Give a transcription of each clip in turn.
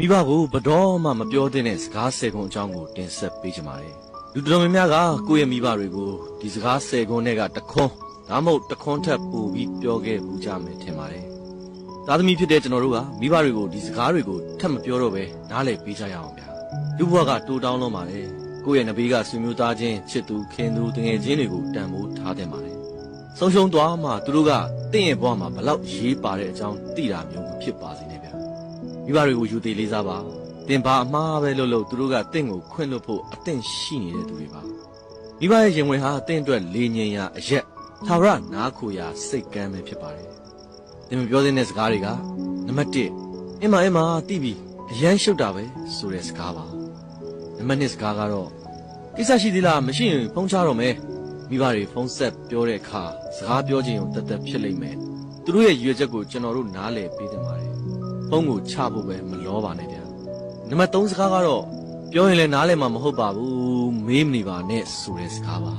မိဘကိုဘတော်မှမပြောသင့်တဲ့စကားဆယ်ခွန်းအကြောင်းကိုတင်ဆက်ပေးချင်ပါတယ်လူတော်များများကကိုယ့်ရဲ့မိဘတွေကိုဒီစကားဆယ်ခွန်းတွေကတခွန်းဒါမှမဟုတ်တခွန်းထပ်ပို့ပြီးပြောခဲ့ဘူးကြမယ်ထင်ပါတယ်သားသမီးဖြစ်တဲ့ကျွန်တော်တို့ကမိဘတွေကိုဒီစကားတွေကိုထပ်မပြောတော့ပဲနားလည်ပေးကြရအောင်ဗျာလူဘဝကတိုးတောင်းလုံးပါတယ်ကိုယ့်ရဲ့နဘေးကဆွေမျိုးသားချင်းချစ်သူခင်သူတငယ်ချင်းတွေကိုတန်ဖိုးထားတဲ့ပါတယ်ဆုံးရှုံးသွားမှသူတို့ကတင့်ရဲ့ဘဝမှာဘလောက်ရေးပါတဲ့အကြောင်းသိတာမျိုးမဖြစ်ပါစေနဲ့ဗျာ မိဘတွေကိုယူသေးလေးစားပါတင်ပါအမှားပဲလို့လို့သူတို့ကတင့်ကိုခွင့်လွတ်ဖို့အသင့်ရှိနေတဲ့သူတွေပါမိဘရဲ့ရင်ဝင်ဟာတင့်အတွက်လေငြိမ်ရာအရက်သာဝရနားခိုရာစိတ်ကမ်းပဲဖြစ်ပါတယ်တင်မပြောသင့်တဲ့စကားတွေကနံပါတ်1အင်းမအင်းမတိပြီအရန်ရှုပ်တာပဲဆိုတဲ့စကားပါနံပါတ်2စကားကတော့ကိစ္စရှိသေးလားမရှိရင်ဖုန်းချတော့မယ်မိဘတွေဖုန်းဆက်ပြောတဲ့အခါစကားပြောခြင်းကိုတသက်ဖြစ်လိမ့်မယ်သူတို့ရဲ့ရည်ရွယ်ချက်ကိုကျွန်တော်တို့နားလည်ပေးတင်ပါတယ် ဖုန်းကိုချဖို့ပဲမလောပါနဲ့ဗျာနံပါတ်3စကားကတော့ပြောရင်လည်းနားလည်မှာမဟုတ်ပါဘူးမေးမနေပါနဲ့ဆိုတဲ့စကားပါ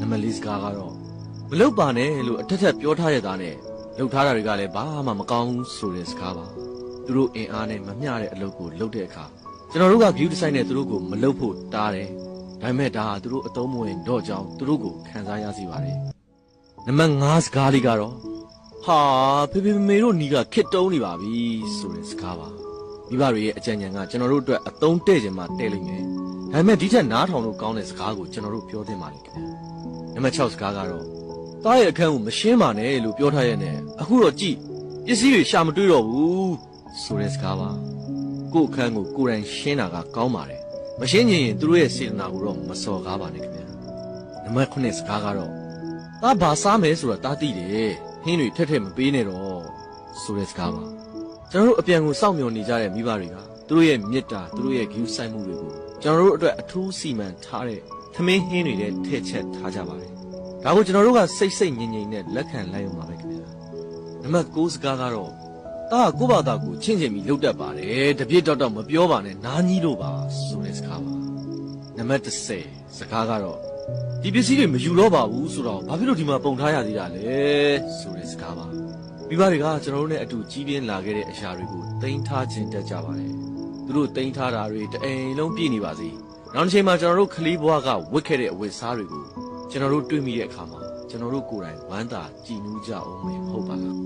နံပါတ်4စကားကတော့မလုပ်ပါနဲ့လို့အထက်ထက်ပြောထားရတာနဲ့လုပ်ထားတာတွေကလည်းဘာမှမကောင်းဘူးဆိုတဲ့စကားပါသူတို့အင်အားနဲ့မမျှတဲ့အလုပ်ကိုလုပ်တဲ့အခါကျွန်တော်တို့က view design နဲ့သူတို့ကိုမလုပ်ဖို့တားတယ်ဒါပေမဲ့ဒါဟာသူတို့အသုံးမဝင်တော့ကြောင်းသူတို့ကိုခံစားရစေပါတယ်နံပါတ်5စကားလေးကတော့ ဟာဖေဖေမေမေတို့ညီကခစ်တုံးနေပါပြီဆိုတဲ့စကားပါမိဘတွေရဲ့အကြံဉာဏ်ကကျွန်တော်တို့အတွက်အသုံးတဲ့ခြင်းမှတဲ့လိမ့်မယ်ဒါပေမဲ့ဒီထက်နားထောင်လို့ကောင်းတဲ့စကားကိုကျွန်တော်တို့ပြောသင့်ပါလိမ့်ခင်ဗျာနံပါတ်6စကားကတော့တားရဲ့အခန်းကိုမရှင်းပါနဲ့လို့ပြောထားရတဲ့အခုတော့ကြည့်ပစ္စည်းတွေရှာမတွေ့တော့ဘူးဆိုတဲ့စကားပါကို့အခန်းကိုကိုယ်တိုင်ရှင်းတာကကောင်းပါတယ်မရှင်းချင်ရင်သူတို့ရဲ့စေတနာကိုတော့မစော်ကားပါနဲ့ခင်ဗျာနံပါတ်9စကားကတော့။ဒါဘာစားမယ်ဆိုတာတားသိတယ်။ ဟင်းတွေထက်ထက်မပေးနဲ့တော့ဆိုတဲ့စကားပါ။ကျွန်တော်တို့အပြန်ကိုစောင့်မျှော်နေကြတဲ့မိဘတွေကသူတို့ရဲ့မေတ္တာသူတို့ရဲ့ဂရုစိုက်မှုတွေကိုကျွန်တော်တို့အတွက်အထူးစီမံထားတဲ့သမင်းဟင်းတွေနဲ့ထည့်ချက်ထားကြပါတယ်။ဒါကိုကျွန်တော်တို့ကစိတ်စိတ်ငြိမ်ငြိမ်နဲ့လက်ခံလိုက်ရုံပါပဲခင်ဗျာ။နံပါတ်9စကားကတော့တာကိုယ့်ဘာသာကိုချင်းချင်းပြီးလှုပ်တတ်ပါတယ်။တပြည့်တော့တော့မပြောပါနဲ့နားကြီးလို့ပါဆိုတဲ့စကားပါ။နံပါတ်10စကားကတော့ ဒီပစ္စည်းတွေမယူတော့ပါဘူးဆိုတော့ဘာဖြစ်လို့ဒီမှာပုံထားရသေးတာလဲဆိုတဲ့စကားပါမိဘတွေကကျွန်တော်တို့နဲ့အတူကြီးပြင်းလာခဲ့တဲ့အရာတွေကိုတင်ထားခြင်းတက်ကြပါတယ်သူတို့တင်ထားတာတွေတအိမ်လုံးပြည့်နေပါစေနောက်တစ်ချိန်မှာကျွန်တော်တို့ခလီးဘွားကဝတ်ခဲ့တဲ့အဝတ်စားတွေကိုကျွန်တော်တို့တွေ့မိတဲ့အခါမှာကျွန်တော်တို့ကိုယ်တိုင်ဝမ်းသာကြည်နူးကြအောင်မဟုတ်ပါလား